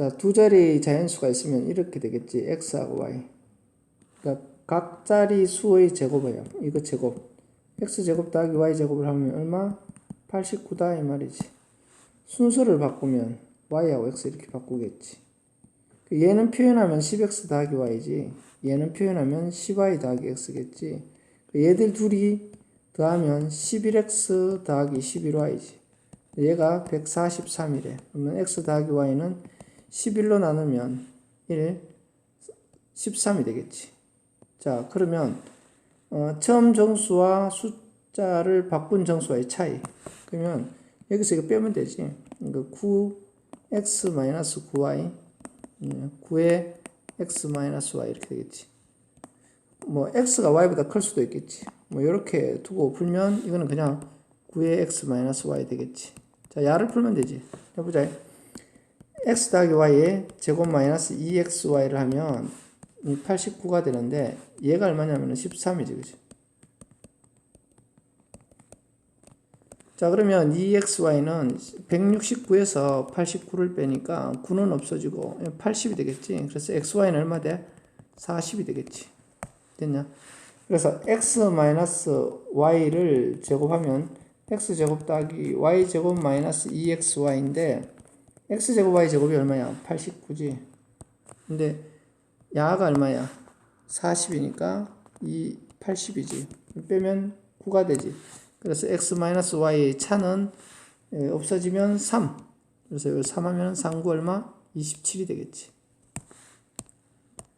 자, 두 자리 자연수가 있으면 이렇게 되겠지. x하고 y. 그러니까 각 자리 수의 제곱이에요. 이거 제곱. x제곱 더하기 y제곱을 하면 얼마? 89다 이 말이지. 순서를 바꾸면 y하고 x 이렇게 바꾸겠지. 그 얘는 표현하면 10x 더하기 y지. 얘는 표현하면 10y 더하기 x겠지. 그 얘들 둘이 더하면 11x 더하기 11y지. 얘가 143이래. 그러면 x 더하기 y는 11로 나누면 1, 13이 되겠지. 자, 그러면 어, 처음 정수와 숫자를 바꾼 정수와의 차이. 그러면 여기서 이거 빼면 되지. 이거 9x-9y 9에 x-y 이렇게 되겠지. 뭐 x가 y보다 클 수도 있겠지. 뭐 이렇게 두고 풀면 이거는 그냥 9의 x-y 되겠지. 자, 야를 풀면 되지. 해보자. X 더하기 y에 제곱 마이너스 2xy를 하면 이 89가 되는데 얘가 얼마냐면 13이지 그지 자 그러면 2xy는 169에서 89를 빼니까 9는 없어지고 80이 되겠지? 그래서 xy는 얼마 돼? 40이 되겠지. 됐냐? 그래서 x 마이너스 y를 제곱하면 x제곱 더하기 y제곱 마이너스 2xy인데 x제곱 y제곱이 얼마야? 89지 근데 야가 얼마야? 40이니까 이 80이지. 빼면 9가 되지. 그래서 x-y의 차는 없어지면 3. 그래서 이걸 3 하면 3구 얼마? 27이 되겠지.